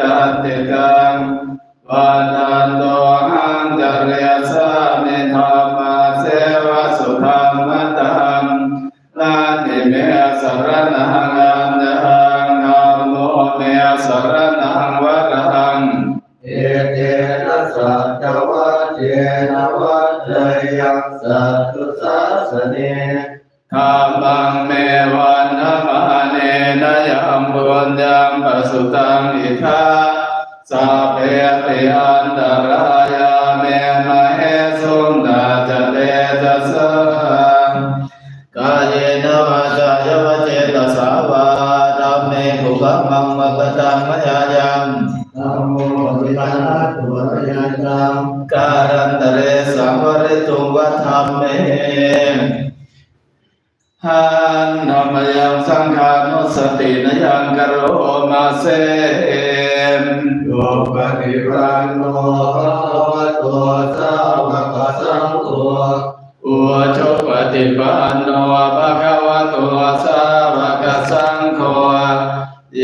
ตันติกังวันันโตหังจารยสามิธรรมาเสวะสุธรรมตังนาทิเมสรนังอันยังนะโมเมสรนังวะรังเอเจนะสัจวัจเจนะวัจเจยังสัตตุสาสเนธรรมังเมวัน สุตังอิทาสัพเพปิอันตรายาเมมะเหสุนนาจเตจัสสะกายเนวาจายวเจตสาวาธัมเมภุกมังมะกตังมยายังนะโมวิหารตุวรยาจังการันตเรสังวริตุงวัฏัมเม หันนมยังสังฆานุสตินยังกโรมาเสโยปฏิปันโนภะคะวะโตสาวกสังโฆอุชุปฏิปันโนภะคะวะโตสาวกสังโฆ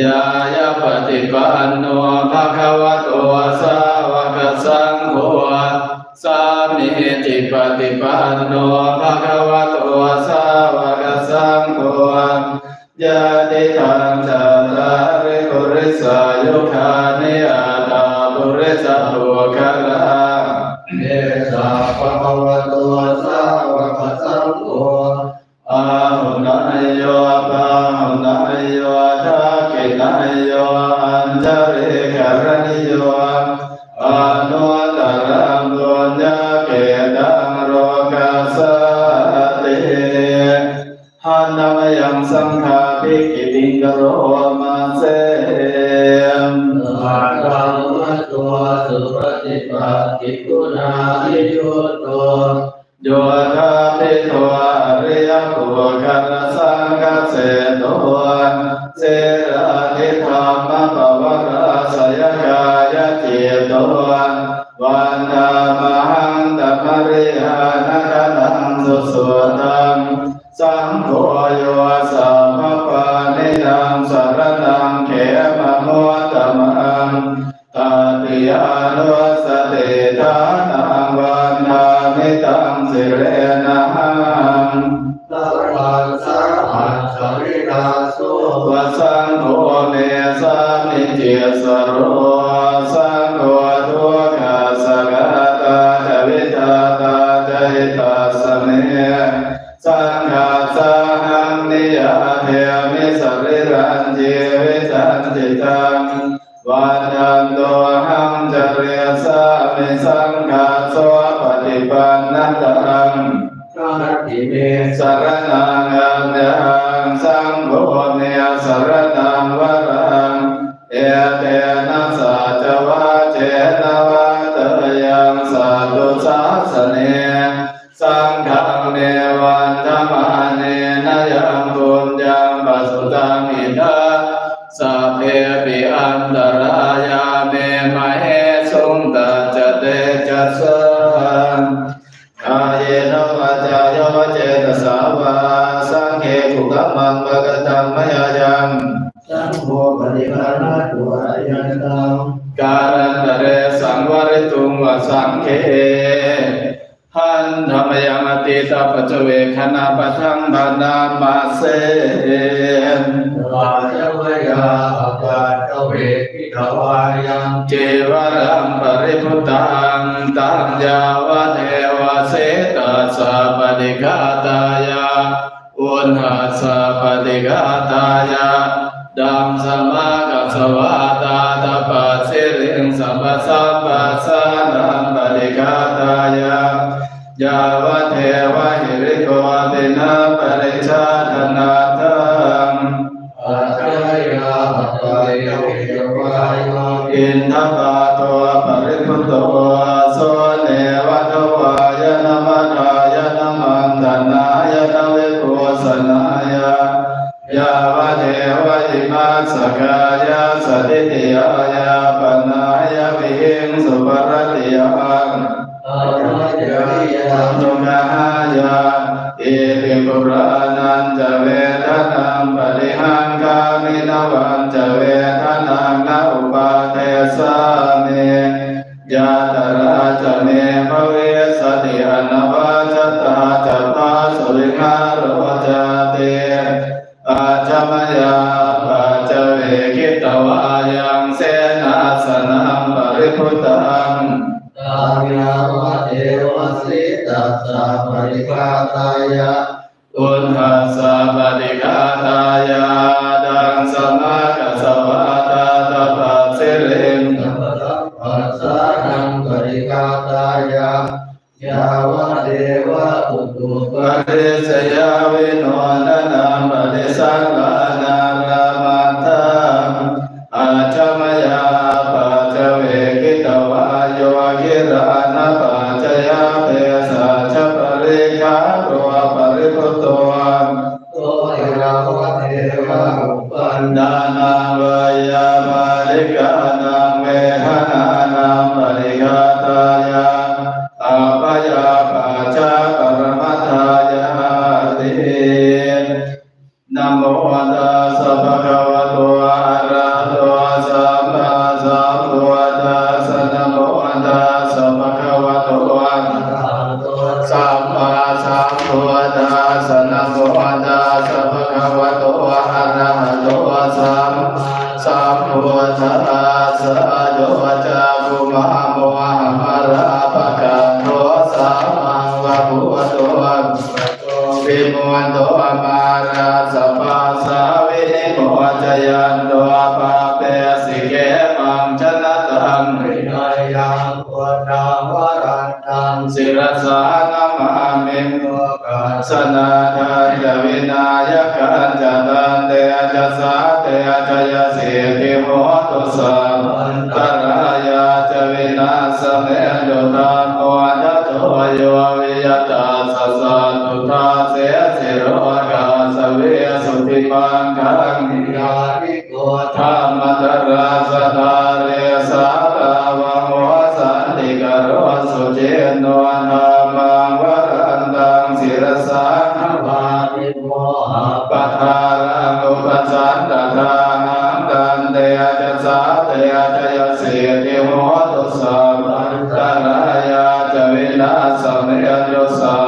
ยายาปฏิปันโนภะคะวะโตสาวกสังโฆสามิจิปฏิปันโนภะคะว ยุคานิอาตาบุริสตุคลา ติกุณาอิโยโตโยธาปิโตอริยปุคลสังฆเสโตเสราธิธรรมปวราสยกายจิตโตวันนามหังตัมริหานคนังสุสุตังสังโฆโยสัมภปานินังสรนัง สารนังวรังเอเตนะสัจวะเจนะวะเตยังสัตุสาสเนสังฆังเนวันธรรมเนนยังบุญยังปัสสุตังอิทาสัพเพปิอันตรายาเมมะเหสุงตัจเตจัสสะกายนวาจายเจตสา งเขปุกมังปะกตังมยายังสังโฆปฏิภาณตุวรยันตังการันตเรสังวริตุงวสังเขหันธรรมยังอติตาปัจเจเวคณาปะทังบานามาเสราชวยาอากาศเวกิตวายังเจวรังปริพุตังตังยาวะเทวเสตัสสะปฏิฆาตายา อุณหัสสะปฏิฆาตายาดัมสมากัสสวาตาตาปัสสิริงสัมปสัมปัสสะนังปฏิฆาตายายาวะเทวะหิริโกตินาปริชาธนาทังอาจยาปายเววายโยอินทปาโตปริพุตโตโส มาสกายาสติติยายาปนายวิหิงสุปรติยั ริพุตังกายาวะเทวสิตัสสะปริภาตายะอุทธัสสะปฏิฆาตายาดังสมากัสสวะตาตาปัสสิริงสัพพะปัสสะนังปริภาตายะยาวะเทวะอุตุปปฏิสยาวิโนนนังปฏิสังฆานา สสะภะคะวะโตอะระหะโตสัมมาสัมพุทธัสสะนะโมตัสสะภะคะวะโต พุทธัสะโยจะกุมะโมหะมาราปะกะโตสัมมาสัมพุทโตวิมุตโต นังพุทธังวรันตังศิรสานามามิโลกาสนาทานจวินายกันจตันเตจะสาเตจยสีติโหตุสัมตรายาจวินาสเมตุตานโมจะโตโยวิยตาสสะตุตาเสสิโรกาสเวสุติปังคังยานิโกธรรมตราสตาเรสาลาวะสันติก โรสุเจโนนามังวรันตังศิรสานาวานิโมหะปะทารังอุปสันตทานังกันเตยจะสาเตยจะยเสียติโมตุสัมปันตรายาจะวินาสเมยสา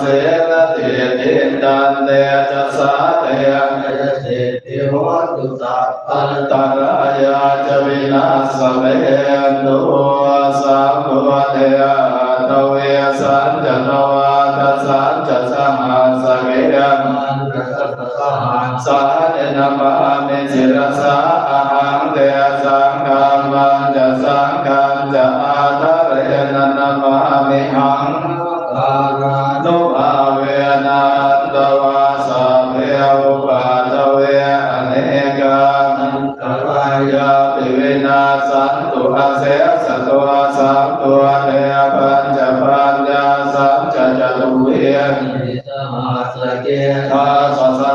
เสนติติตันเตจัสสาเตยังยเสติโหตุสัพพันตรายาจวินาสเมนุสัมพุทเทตเวสันจนวาตสันจะสหัสเกยมันกสัพพะหังสาเนนะมามิจิรสาอาหังเตสังฆามันจะสังฆันจะ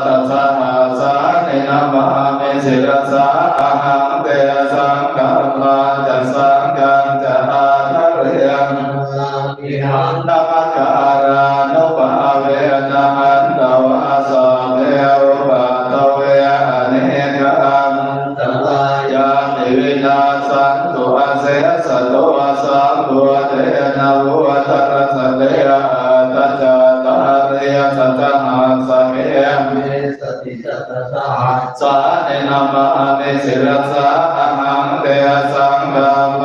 ตัสสะหาสานินามามิสิรสาอาหังเตสังฆามาจะสังฆังจะอาทะเรียงมิหังนามัคารานุภาเวนะหันตวาสาเวอุปาทเวอเนกังตรายยาติวินาสันตุอาเสสตุอาสัมพุเทนะวุ เนนาม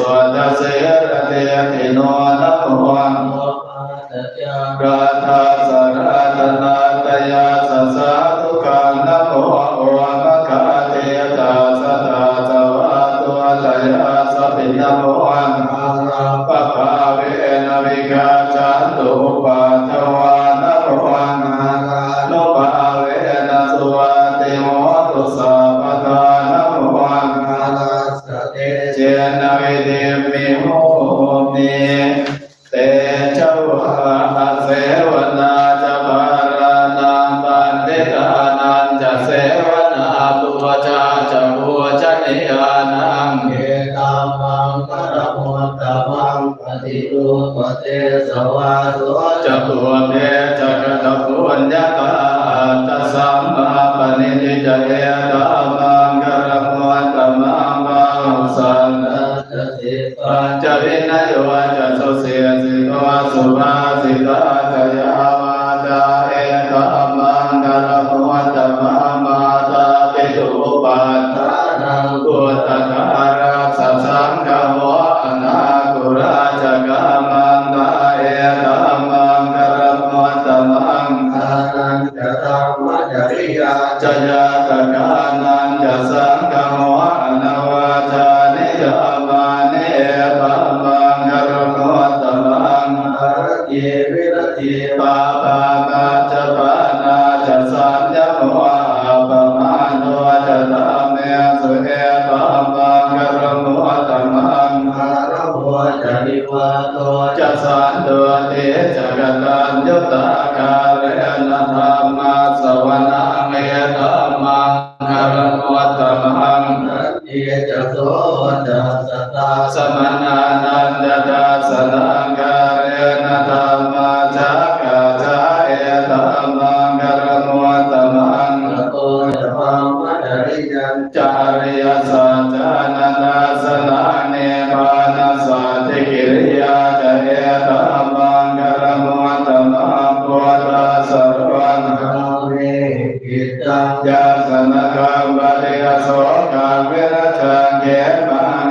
สุตเสรเตติโนนัมวังรัตสรตนาตยาสสาตุกานัมวังวะมะกะเตตาสตาสวะตุอัตยาสปินัมวังปะปะเวนะวิกาจันตุปะจวานัมวังโลปะเวนะสุวัติโมตุสาปตา เตสวาสุจตุเมจักตะปุญญาตาตัสสัมมาปนิจิจเยตามังกรมัตมังมังสันติปัจจวินโยจัสสุเสสิโตสุภาสิตาคยา สมณานันตาสนังกาเรนธรรมาจักจาเอธรรมังกรมวตมังโอธรรมะริยันจาริยสัจนันสนาเนปานสัจกิริยาจเอธรรมังกรมวตมังปวตาสรวันเวกิตังยาสนกรรมบริยโสกาเวรชังเกมัง